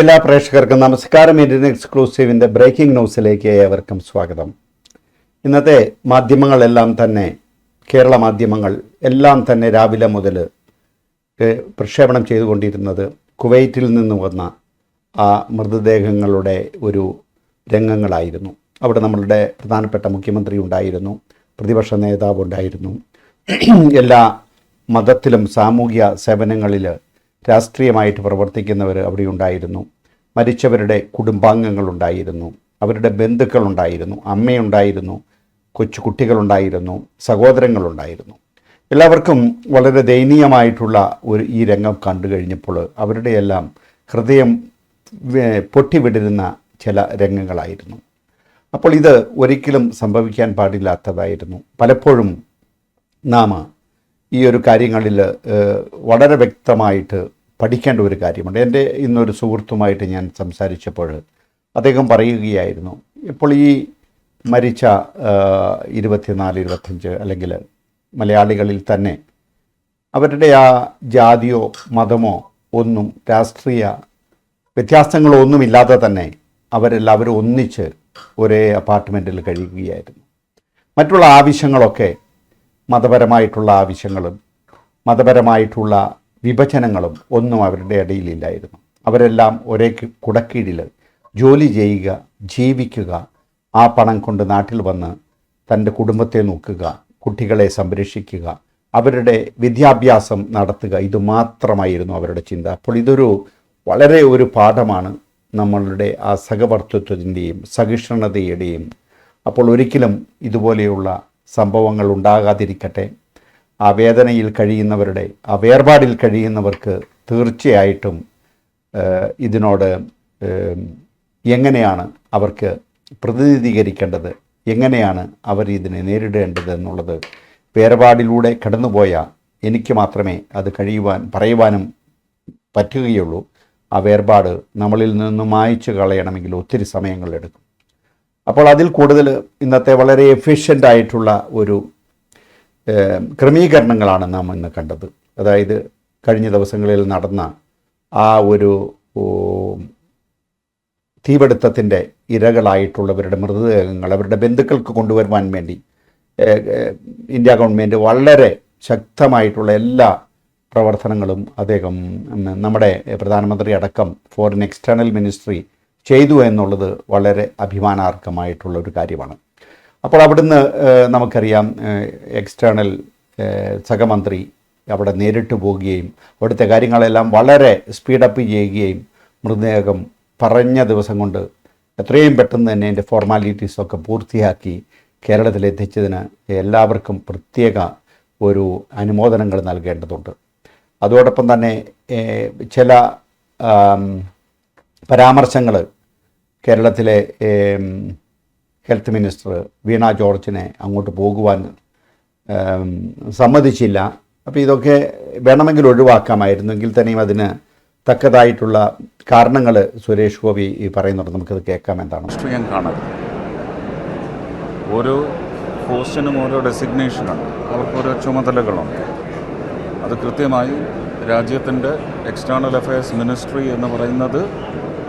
എല്ലാ പ്രേക്ഷകർക്കും നമസ്കാരം. ഇന്ത്യൻ എക്സ്ക്ലൂസീവിന്റെ ബ്രേക്കിംഗ് ന്യൂസിലേക്ക് ഏവർക്കും സ്വാഗതം. ഇന്നത്തെ മാധ്യമങ്ങളെല്ലാം തന്നെ കേരള മാധ്യമങ്ങൾ എല്ലാം തന്നെ രാവിലെ മുതൽ പ്രക്ഷേപണം ചെയ്തുകൊണ്ടിരുന്നത് കുവൈറ്റിൽ നിന്ന് വന്ന ആ മൃതദേഹങ്ങളുടെ ഒരു രംഗങ്ങളായിരുന്നു. അവിടെ നമ്മളുടെ പ്രധാനപ്പെട്ട മുഖ്യമന്ത്രി ഉണ്ടായിരുന്നു പ്രതിപക്ഷ നേതാവ് ഉണ്ടായിരുന്നു. എല്ലാ മതത്തിലും സാമൂഹ്യ സേവനങ്ങളിൽ രാഷ്ട്രീയമായിട്ട് പ്രവർത്തിക്കുന്നവർ അവിടെ ഉണ്ടായിരുന്നു. മരിച്ചവരുടെ കുടുംബാംഗങ്ങളുണ്ടായിരുന്നു. അവരുടെ ബന്ധുക്കളുണ്ടായിരുന്നു. അമ്മയുണ്ടായിരുന്നു. കൊച്ചു കുട്ടികളുണ്ടായിരുന്നു സഹോദരങ്ങളുണ്ടായിരുന്നു. എല്ലാവർക്കും വളരെ ദയനീയമായിട്ടുള്ള ഒരു ഈ രംഗം കണ്ടു കഴിഞ്ഞപ്പോൾ അവരുടെയെല്ലാം ഹൃദയം പൊട്ടിവിടരുന്ന ചില രംഗങ്ങളായിരുന്നു. അപ്പോൾ ഇത് ഒരിക്കലും സംഭവിക്കാൻ പാടില്ലാത്തതായിരുന്നു. പലപ്പോഴും നാം ഈ ഒരു കാര്യങ്ങളിൽ വളരെ വ്യക്തമായിട്ട് പഠിക്കേണ്ട ഒരു കാര്യമുണ്ട്. എന്റെ ഇന്നൊരു സുഹൃത്തുമായിട്ട് ഞാൻ സംസാരിച്ചപ്പോൾ അദ്ദേഹം പറയുകയായിരുന്നു ഇപ്പോൾ ഈ മരിച്ച ഇരുപത്തിനാല് ഇരുപത്തഞ്ച് അല്ലെങ്കിൽ മലയാളികളിൽ തന്നെ അവരുടെ ആ ജാതിയോ മതമോ ഒന്നും രാഷ്ട്രീയ വ്യത്യാസങ്ങളോ ഒന്നുമില്ലാതെ തന്നെ അവരെല്ലാവരും ഒന്നിച്ച് ഒരേ അപ്പാർട്ട്മെന്റിൽ കഴിയുകയായിരുന്നു. മറ്റുള്ള ആവശ്യങ്ങളൊക്കെ മതപരമായിട്ടുള്ള ആവശ്യങ്ങളും മതപരമായിട്ടുള്ള വിഭജനങ്ങളും ഒന്നും അവരുടെ ഇടയിലില്ലായിരുന്നു. അവരെല്ലാം ഒരേ കുടക്കീഴിൽ ജോലി ചെയ്യുക ജീവിക്കുക ആ പണം കൊണ്ട് നാട്ടിൽ വന്ന് തന്റെ കുടുംബത്തെ നോക്കുക കുട്ടികളെ സംരക്ഷിക്കുക അവരുടെ വിദ്യാഭ്യാസം നടത്തുക ഇത് മാത്രമായിരുന്നു അവരുടെ ചിന്ത. അപ്പോൾ ഇതൊരു വളരെ ഒരു പാഠമാണ് നമ്മളുടെ ആ സഹവർത്തിത്വത്തിന്റെയും സഹിഷ്ണുതയുടെയും. അപ്പോൾ ഒരിക്കലും ഇതുപോലെയുള്ള സംഭവങ്ങൾ ഉണ്ടാകാതിരിക്കട്ടെ. ആ വേദനയിൽ കഴിയുന്നവരുടെ ആ വേർപാടിൽ കഴിയുന്നവർക്ക് തീർച്ചയായിട്ടും ഇതിനോട് എങ്ങനെയാണ് അവർക്ക് പ്രതിനിധീകരിക്കേണ്ടത്? എങ്ങനെയാണ് അവർ ഇതിനെ നേരിടേണ്ടത് എന്നുള്ളത്? വേർപാടിലൂടെ കടന്നുപോയ എനിക്ക് മാത്രമേ അത് കഴിയുവാൻ പറയുവാനും പറ്റുകയുള്ളൂ. ആ വേർപാട് നമ്മളിൽ നിന്ന് മായച്ചു കളയണമെങ്കിൽ ഒത്തിരി സമയങ്ങളെടുക്കും അപ്പോൾ അതിൽ കൂടുതൽ ഇന്നത്തെ വളരെ എഫിഷ്യന്റ് ആയിട്ടുള്ള ഒരു ക്രമീകരണങ്ങളാണ് നാം ഇന്ന് കണ്ടത്. അതായത് കഴിഞ്ഞ ദിവസങ്ങളിൽ നടന്ന ആ ഒരു തീപിടുത്തത്തിന്റെ ഇരകളായിട്ടുള്ളവരുടെ മൃതദേഹങ്ങൾ അവരുടെ ബന്ധുക്കൾക്ക് കൊണ്ടുവരുവാൻ വേണ്ടി ഇന്ത്യ ഗവൺമെന്റ് വളരെ ശക്തമായിട്ടുള്ള എല്ലാ പ്രവർത്തനങ്ങളും അദ്ദേഹം നമ്മുടെ പ്രധാനമന്ത്രി അടക്കം ഫോറിൻ എക്സ്റ്റേണൽ മിനിസ്ട്രി ചെയ്തു എന്നുള്ളത് വളരെ അഭിമാനാർഹമായിട്ടുള്ള ഒരു കാര്യമാണ്. അപ്പോൾ അവിടുന്ന് നമുക്കറിയാം എക്സ്റ്റേണൽ സഹമന്ത്രി അവിടെ നേരിട്ട് പോവുകയും അവിടുത്തെ കാര്യങ്ങളെല്ലാം വളരെ സ്പീഡപ്പ് ചെയ്യുകയും മൃതദേഹം പറഞ്ഞ ദിവസം കൊണ്ട് എത്രയും പെട്ടെന്ന് തന്നെ എന്റെ ഫോർമാലിറ്റീസൊക്കെ പൂർത്തിയാക്കി കേരളത്തിൽ കേരളത്തിലെത്തിച്ചതിന് എല്ലാവർക്കും പ്രത്യേക ഒരു അനുമോദനങ്ങൾ നൽകേണ്ടതുണ്ട്. അതോടൊപ്പം തന്നെ ചില പരാമർശങ്ങൾ കേരളത്തിലെ ഹെൽത്ത് മിനിസ്റ്റർ വീണ ജോർജിനെ അങ്ങോട്ട് പോകുവാൻ സമ്മതിച്ചില്ല. അപ്പോൾ ഇതൊക്കെ വേണമെങ്കിൽ ഒഴിവാക്കാമായിരുന്നെങ്കിൽ തന്നെയും അതിന് തക്കതായിട്ടുള്ള കാരണങ്ങൾ സുരേഷ് ഗോപി പറയുന്നുണ്ട്. നമുക്കത് കേൾക്കാം എന്താണ്. ഞാൻ കാണരുത് ഓരോ പോസ്റ്റിനും ഓരോ ഡെസിഗ്നേഷനുണ്ട് അവർക്ക് ഓരോ ചുമതലകളുണ്ട്. അത് കൃത്യമായി രാജ്യത്തിന്റെ എക്സ്റ്റേണൽ അഫയേഴ്സ് മിനിസ്ട്രി എന്ന് പറയുന്നത്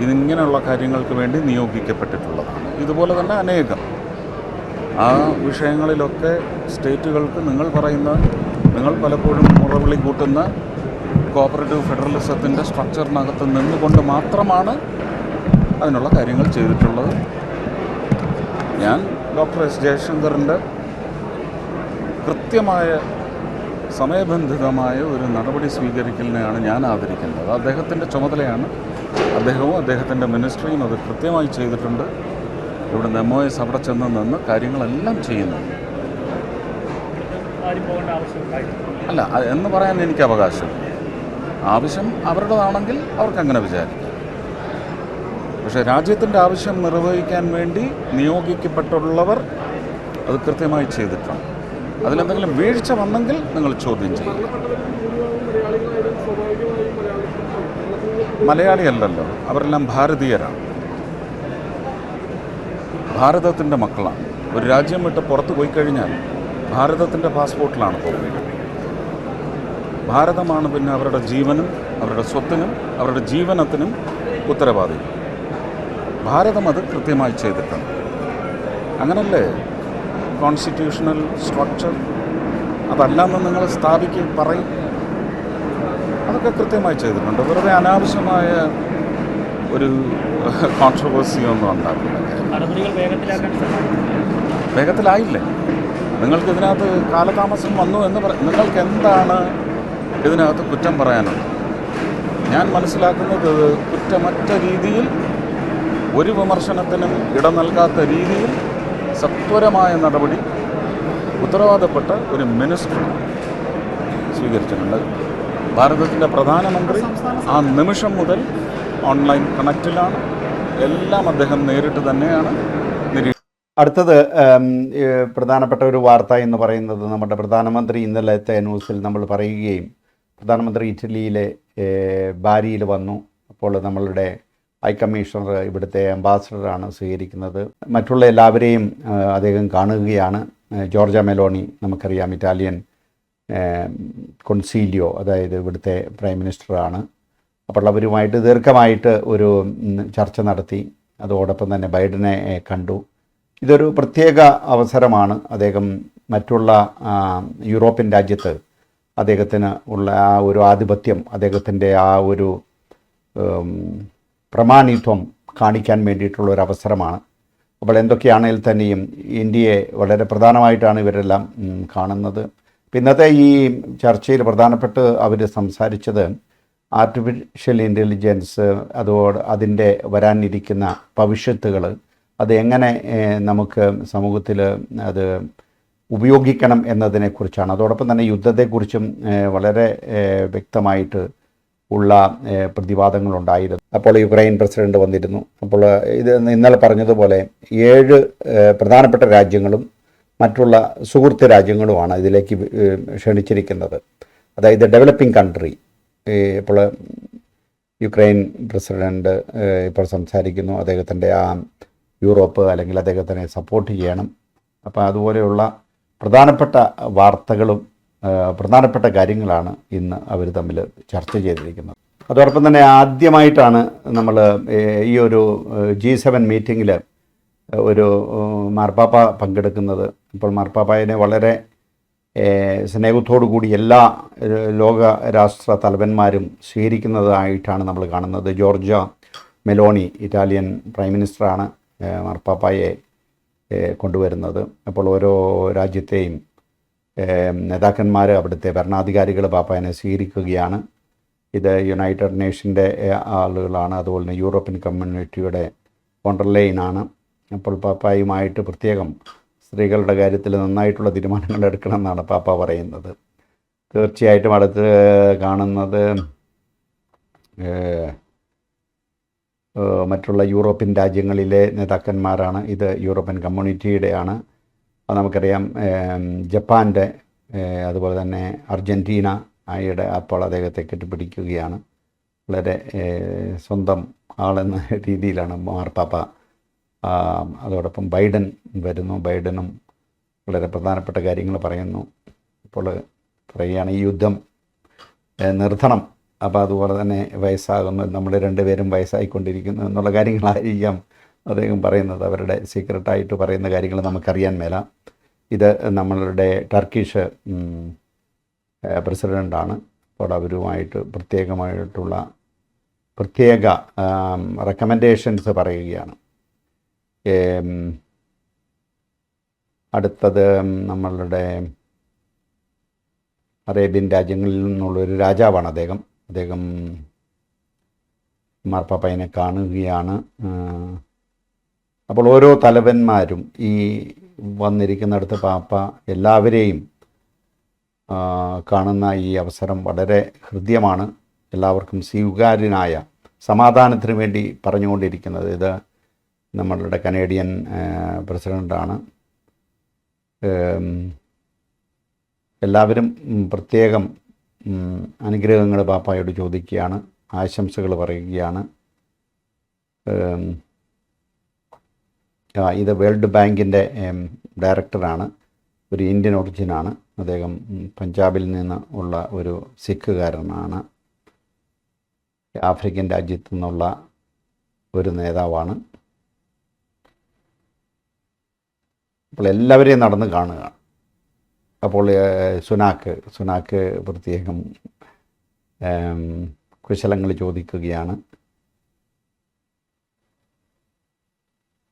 ഇതിങ്ങനെയുള്ള കാര്യങ്ങൾക്ക് വേണ്ടി നിയോഗിക്കപ്പെട്ടിട്ടുള്ളതാണ്. ഇതുപോലെ തന്നെ അനേകം. ആ വിഷയങ്ങളിലൊക്കെ സ്റ്റേറ്റുകൾക്ക് നിങ്ങൾ പറയുന്ന നിങ്ങൾ പലപ്പോഴും മുറവിളി കൂട്ടുന്ന കോപ്പറേറ്റീവ് ഫെഡറലിസത്തിന്റെ സ്ട്രക്ചറിനകത്ത് നിന്നുകൊണ്ട് മാത്രമാണ് അതിനുള്ള കാര്യങ്ങൾ ചെയ്തിട്ടുള്ളത്. ഞാൻ ഡോക്ടർ എസ് ജയശങ്കറിന്റെ കൃത്യമായ സമയബന്ധിതമായ ഒരു നടപടി സ്വീകരിക്കലിനെയാണ് ഞാൻ ആദരിക്കുന്നത്. അദ്ദേഹത്തിന്റെ ചുമതലയാണ് അദ്ദേഹവും അദ്ദേഹത്തിന്റെ മിനിസ്ട്രിയും അത് കൃത്യമായി ചെയ്തിട്ടുണ്ട്. ഇവിടെ എസ് അവിടെ ചെന്ന് നിന്ന് കാര്യങ്ങളെല്ലാം ചെയ്യുന്നുണ്ട് അല്ല എന്ന് പറയാൻ എനിക്ക് അവകാശം. ആവശ്യം അവരുടേതാണെങ്കിൽ അവർക്ക് അങ്ങനെ വിചാരിക്കും. പക്ഷേ രാജ്യത്തിന്റെ ആവശ്യം നിർവഹിക്കാൻ വേണ്ടി നിയോഗിക്കപ്പെട്ടുള്ളവർ അത് കൃത്യമായി ചെയ്തിട്ടുണ്ട്. അതിലെന്തെങ്കിലും വീഴ്ച വന്നെങ്കിൽ നിങ്ങൾ ചോദ്യം ചെയ്യും. മലയാളിയല്ലല്ലോ അവരെല്ലാം ഭാരതീയരാണ്. ഭാരതത്തിന്റെ മക്കളാണ്. ഒരു രാജ്യം വിട്ട് പുറത്ത് പോയി കഴിഞ്ഞാൽ ഭാരതത്തിന്റെ പാസ്പോർട്ടിലാണ് പോകുന്നത്. ഭാരതമാണ് പിന്നെ അവരുടെ ജീവനും അവരുടെ സ്വത്തിനും അവരുടെ ജീവനത്തിനും ഉത്തരവാദി. ഭാരതം അത് കൃത്യമായി ചെയ്തിട്ടുണ്ട്. അങ്ങനല്ലേ? കോൺസ്റ്റിറ്റ്യൂഷണൽ സ്ട്രക്ചർ അതല്ലാന്ന് നിങ്ങൾ സ്ഥാപിക്കുകയും പറയും. അതൊക്കെ കൃത്യമായി ചെയ്തിട്ടുണ്ട്. വെറുതെ അനാവശ്യമായ ഒരു കോൺട്രവേഴ്സിയൊന്നും സഹായിക്കും വേഗത്തിലായില്ലേ? നിങ്ങൾക്ക് ഇതിനകത്ത് കാലതാമസം വന്നു എന്ന് പറ നിങ്ങൾക്ക് എന്താണ് ഇതിനകത്ത് കുറ്റം പറയാനുള്ളത്? ഞാൻ മനസ്സിലാക്കുന്നത് കുറ്റമറ്റ രീതിയിൽ ഒരു വിമർശനത്തിനും ഇടം നൽകാത്ത രീതിയിൽ സത്വരമായ നടപടി ഉത്തരവാദപ്പെട്ട ഒരു മിനിസ്റ്റർ സ്വീകരിച്ചിട്ടുണ്ട്. ഭാരതത്തിന്റെ പ്രധാനമന്ത്രി ആ നിമിഷം മുതൽ ഓൺലൈൻ കണക്റ്റിലാണ്. എല്ലാം അദ്ദേഹം നേരിട്ട് തന്നെയാണ് അടുത്തത് പ്രധാനപ്പെട്ട ഒരു വാർത്ത എന്ന് പറയുന്നത് നമ്മുടെ പ്രധാനമന്ത്രി ഇന്നലത്തെ ന്യൂസിൽ നമ്മൾ പറയുകയും പ്രധാനമന്ത്രി ഇറ്റലിയിലെ ബാരിയിൽ വന്നു. അപ്പോൾ നമ്മളുടെ ഹൈ കമ്മീഷണർ ഇവിടുത്തെ അംബാസഡറാണ് സ്വീകരിക്കുന്നത്. മറ്റുള്ള എല്ലാവരെയും അദ്ദേഹം കാണുകയാണ്. ജോർജ മെലോണി നമുക്കറിയാം ഇറ്റാലിയൻ കൊൺസീലിയോ അതായത് ഇവിടുത്തെ പ്രൈം മിനിസ്റ്ററാണ് അപ്പോൾ അവരുമായിട്ട് ദീർഘമായിട്ട് ഒരു ചർച്ച നടത്തി. അതോടൊപ്പം തന്നെ ബൈഡനെ കണ്ടു. ഇതൊരു പ്രത്യേക അവസരമാണ് അദ്ദേഹം മറ്റുള്ള യൂറോപ്യൻ രാജ്യത്ത് അദ്ദേഹത്തിന് ഉള്ള ആ ഒരു ആധിപത്യം അദ്ദേഹത്തിന്റെ ആ ഒരു പ്രമാണിത്വം കാണിക്കാൻ വേണ്ടിയിട്ടുള്ള ഒരു അവസരമാണ്. അപ്പോൾ എന്തൊക്കെയാണെങ്കിൽ തന്നെയും ഇന്ത്യയെ വളരെ പ്രധാനമായിട്ടാണ് ഇവരെല്ലാം കാണുന്നത്. ഇന്നത്തെ ഈ ചർച്ചയിൽ പ്രധാനപ്പെട്ട് അവർ സംസാരിച്ചത് ആർട്ടിഫിഷ്യൽ ഇന്റലിജൻസ് അതോട് അതിന്റെ വരാനിരിക്കുന്ന ഭവിഷ്യത്തുകൾ അത് എങ്ങനെ നമുക്ക് സമൂഹത്തിൽ അത് ഉപയോഗിക്കണം എന്നതിനെക്കുറിച്ചാണ്. അതോടൊപ്പം തന്നെ യുദ്ധത്തെക്കുറിച്ചും വളരെ വ്യക്തമായിട്ട് ഉള്ള പ്രതിവാദങ്ങളുണ്ടായിരുന്നു. അപ്പോൾ യുക്രൈൻ പ്രസിഡന്റ് വന്നിരുന്നു. അപ്പോൾ ഇത് ഇന്നലെ പറഞ്ഞതുപോലെ ഏഴ് പ്രധാനപ്പെട്ട രാജ്യങ്ങളും മറ്റുള്ള സുഹൃത്ത് രാജ്യങ്ങളുമാണ് ഇതിലേക്ക് ക്ഷണിച്ചിരിക്കുന്നത്. അതായത് ഡെവലപ്പിംഗ് കൺട്രി ഇപ്പോൾ യുക്രൈൻ പ്രസിഡന്റ് ഏഹ്, ഇപ്പോൾ സംസാരിക്കുന്നു. അദ്ദേഹത്തിന്റെ ആ യൂറോപ്പ് അല്ലെങ്കിൽ അദ്ദേഹത്തിനെ സപ്പോർട്ട് ചെയ്യണം. അപ്പോൾ അതുപോലെയുള്ള പ്രധാനപ്പെട്ട വാർത്തകളും പ്രധാനപ്പെട്ട കാര്യങ്ങളാണ് ഇന്ന് അവർ തമ്മിൽ ചർച്ച ചെയ്തിരിക്കുന്നത്. അതോടൊപ്പം തന്നെ ആദ്യമായിട്ടാണ് നമ്മൾ ഈ ഒരു ജി സെവൻ മീറ്റിങ്ങിൽ ഒരു മാർപ്പാപ്പ പങ്കെടുക്കുന്നത്. ഇപ്പോൾ മാർപ്പാപ്പായനെ വളരെ സ്നേഹത്തോടു കൂടി എല്ലാ ലോക രാഷ്ട്ര തലവന്മാരും സ്വീകരിക്കുന്നതായിട്ടാണ് നമ്മൾ കാണുന്നത്. ജോർജ മെലോണി ഇറ്റാലിയൻ പ്രൈം മിനിസ്റ്ററാണ് മാർപ്പാപ്പായെ കൊണ്ടുവരുന്നത്. അപ്പോൾ ഓരോ രാജ്യത്തെയും നേതാക്കന്മാർ അവിടുത്തെ ഭരണാധികാരികൾ പാപ്പായനെ സ്വീകരിക്കുകയാണ്. ഇത് യുണൈറ്റഡ് നേഷന്റെ ആളുകളാണ്. അതുപോലെ തന്നെ യൂറോപ്യൻ കമ്മ്യൂണിറ്റിയുടെ വണ്ടർലൈനാണ് അപ്പോൾ പാപ്പായുമായിട്ട് പ്രത്യേകം സ്ത്രീകളുടെ കാര്യത്തിൽ നന്നായിട്ടുള്ള തീരുമാനങ്ങൾ എടുക്കണം എന്നാണ് പാപ്പ പറയുന്നത്. തീർച്ചയായിട്ടും അടുത്ത് കാണുന്നത് മറ്റുള്ള യൂറോപ്യൻ രാജ്യങ്ങളിലെ നേതാക്കന്മാരാണ്. ഇത് യൂറോപ്യൻ കമ്മ്യൂണിറ്റിയുടെയാണ്. അത് നമുക്കറിയാം ജപ്പാന്റെ അതുപോലെ തന്നെ അർജന്റീന ആയിടെ അപ്പോൾ അദ്ദേഹത്തെ കെട്ടിപ്പിടിക്കുകയാണ്. വളരെ സ്വന്തം ആളെന്ന രീതിയിലാണ് മാർപ്പാപ്പ അതോടൊപ്പം ബൈഡൻ വരുന്നു. ബൈഡനും വളരെ പ്രധാനപ്പെട്ട കാര്യങ്ങൾ പറയുന്നു. ഇപ്പോൾ പറയുകയാണ് ഈ യുദ്ധം നിർത്തണം അപ്പോൾ അതുപോലെ തന്നെ വയസ്സാകുന്നു. നമ്മൾ രണ്ടുപേരും വയസ്സായിക്കൊണ്ടിരിക്കുന്നു എന്നുള്ള കാര്യങ്ങളായിരിക്കാം അദ്ദേഹം പറയുന്നത്. അവരുടെ സീക്രട്ടായിട്ട് പറയുന്ന കാര്യങ്ങൾ നമുക്കറിയാൻ മേല. ഇത് നമ്മളുടെ ടർക്കിഷ് പ്രസിഡന്റാണ് അപ്പോൾ അവരുമായിട്ട് പ്രത്യേകമായിട്ടുള്ള പ്രത്യേക റെക്കമെൻഡേഷൻസ് പറയുകയാണ്. അടുത്തത് നമ്മളുടെ അറേബ്യൻ രാജ്യങ്ങളിൽ നിന്നുള്ള ഒരു രാജാവാണ് അദ്ദേഹം. അദ്ദേഹം മാർപ്പാപ്പയനെ കാണുകയാണ്. അപ്പോൾ ഓരോ തലവന്മാരും ഈ വന്നിരിക്കുന്ന വന്നിരിക്കുന്നിടത്ത് പാപ്പ എല്ലാവരെയും കാണുന്ന ഈ അവസരം വളരെ ഹൃദ്യമാണ്. എല്ലാവർക്കും സ്വീകാര്യനായ സമാധാനത്തിന് വേണ്ടി പറഞ്ഞുകൊണ്ടിരിക്കുന്നത് ഇത് നമ്മളുടെ കനേഡിയൻ പ്രസിഡന്റാണ് എല്ലാവരും പ്രത്യേകം അനുഗ്രഹങ്ങൾ പാപ്പായോട് ചോദിക്കുകയാണ് ആശംസകൾ പറയുകയാണ്. ഇത് വേൾഡ് ബാങ്കിന്റെ ഡയറക്ടറാണ് ഒരു ഇന്ത്യൻ ഒറിജിനാണ്. അദ്ദേഹം പഞ്ചാബിൽ നിന്ന് ഉള്ള ഒരു സിഖുകാരനാണ്. ആഫ്രിക്കൻ രാജ്യത്തു നിന്നുള്ള ഒരു നേതാവാണ്. അപ്പോൾ എല്ലാവരെയും നടന്ന് കാണുക. അപ്പോൾ സുനാക്ക് സുനാക്ക് പ്രത്യേകം കുശലങ്ങൾ ചോദിക്കുകയാണ്.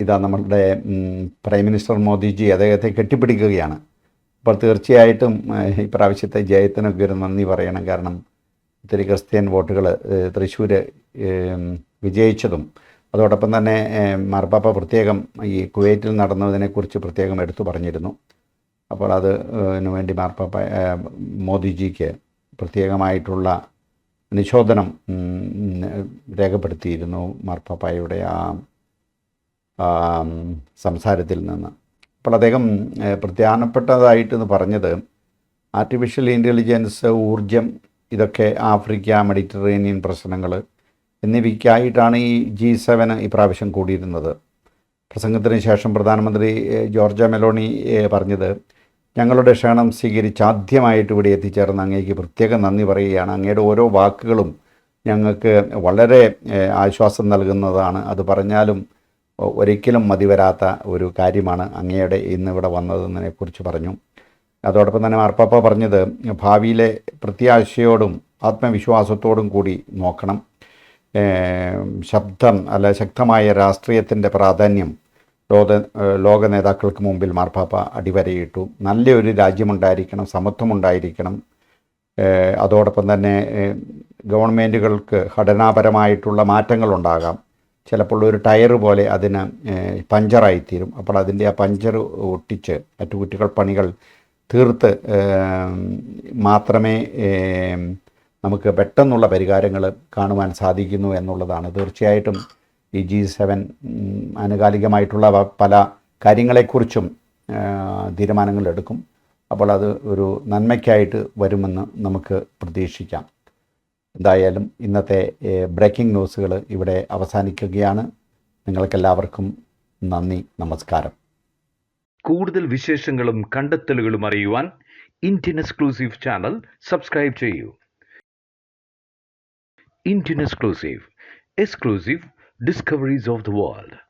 ഇതാ നമ്മളുടെ പ്രൈം മിനിസ്റ്റർ മോദിജി അദ്ദേഹത്തെ കെട്ടിപ്പിടിക്കുകയാണ്. അപ്പോൾ തീർച്ചയായിട്ടും ഇപ്രാവശ്യത്തെ ജയത്തിനൊക്കെ ഒരു നന്ദി പറയണം. കാരണം ഒത്തിരി ക്രിസ്ത്യൻ വോട്ടുകൾ തൃശ്ശൂർ വിജയിച്ചതും അതോടൊപ്പം തന്നെ മാർപ്പാപ്പ പ്രത്യേകം ഈ കുവൈറ്റിൽ നടന്നതിനെക്കുറിച്ച് പ്രത്യേകം എടുത്തു പറഞ്ഞിരുന്നു. അപ്പോൾ അത് വേണ്ടി മാർപ്പാപ്പ മോദിജിക്ക് പ്രത്യേകമായിട്ടുള്ള നിശോധനം രേഖപ്പെടുത്തിയിരുന്നു മാർപ്പാപ്പായുടെ ആ സംസാരത്തിൽ നിന്ന്. അപ്പോൾ അദ്ദേഹം പ്രധാനപ്പെട്ടതായിട്ടെന്ന് പറഞ്ഞത് ആർട്ടിഫിഷ്യൽ ഇന്റലിജൻസ് ഊർജം ഇതൊക്കെ ആഫ്രിക്ക മെഡിറ്ററേനിയൻ പ്രശ്നങ്ങൾ എന്നിവയ്ക്കായിട്ടാണ് ഈ ജി സെവന് ഇപ്രാവശ്യം കൂടിയിരുന്നത്. പ്രസംഗത്തിന് ശേഷം പ്രധാനമന്ത്രി ജോർജ മെലോണി പറഞ്ഞത് ഞങ്ങളുടെ ക്ഷണം സ്വീകരിച്ച് ആദ്യമായിട്ട് ഇവിടെ എത്തിച്ചേർന്ന അങ്ങേക്ക് പ്രത്യേകം നന്ദി പറയുകയാണ്. അങ്ങയുടെ ഓരോ വാക്കുകളും ഞങ്ങൾക്ക് വളരെ ആശ്വാസം നൽകുന്നതാണ്. അത് പറഞ്ഞാലും ഒരിക്കലും ഒരിക്കലും മതിവരാത്ത ഒരു കാര്യമാണ് അങ്ങയുടെ ഇന്നിവിടെ വന്നതെന്നതിനെക്കുറിച്ച് പറഞ്ഞു. അതോടൊപ്പം തന്നെ മാർപ്പാപ്പ പറഞ്ഞത് ഭാവിയിലെ പ്രത്യാശയോടും ആത്മവിശ്വാസത്തോടും കൂടി നോക്കണം. ശബ്ദം അല്ല ശക്തമായ രാഷ്ട്രീയത്തിന്റെ പ്രാധാന്യം ലോക ലോക നേതാക്കൾക്ക് മുമ്പിൽ മാർപ്പാപ്പ അടിവരയിട്ടു. നല്ലൊരു രാജ്യമുണ്ടായിരിക്കണം സമത്വമുണ്ടായിരിക്കണം. അതോടൊപ്പം തന്നെ ഗവൺമെന്റുകൾക്ക് ഘടനാപരമായിട്ടുള്ള മാറ്റങ്ങളുണ്ടാകാം. ചിലപ്പോൾ ഒരു ടയർ പോലെ അതിന് പഞ്ചറായിത്തീരും. അപ്പോൾ അതിന്റെ ആ പഞ്ചർ ഒട്ടിച്ച് അറ്റുകുറ്റികൾ പണികൾ തീർത്ത് മാത്രമേ നമുക്ക് പെട്ടെന്നുള്ള പരിഹാരങ്ങൾ കാണുവാൻ സാധിക്കുന്നു എന്നുള്ളതാണ്. തീർച്ചയായിട്ടും ഈ ജി സെവൻ ആനുകാലികമായിട്ടുള്ള പല കാര്യങ്ങളെക്കുറിച്ചും തീരുമാനങ്ങൾ എടുക്കും. അപ്പോൾ അത് ഒരു നന്മയ്ക്കായിട്ട് വരുമെന്ന് നമുക്ക് പ്രതീക്ഷിക്കാം. എന്തായാലും ഇന്നത്തെ ബ്രേക്കിംഗ് ന്യൂസുകൾ ഇവിടെ അവസാനിക്കുകയാണ്. നിങ്ങൾക്കെല്ലാവർക്കും നന്ദി നമസ്കാരം. കൂടുതൽ വിശേഷങ്ങളും കണ്ടെത്തലുകളും അറിയുവാൻ ഇന്ത്യൻ എക്സ്ക്ലൂസീവ് ചാനൽ സബ്സ്ക്രൈബ് ചെയ്യൂ. Indian exclusive exclusive discoveries of the world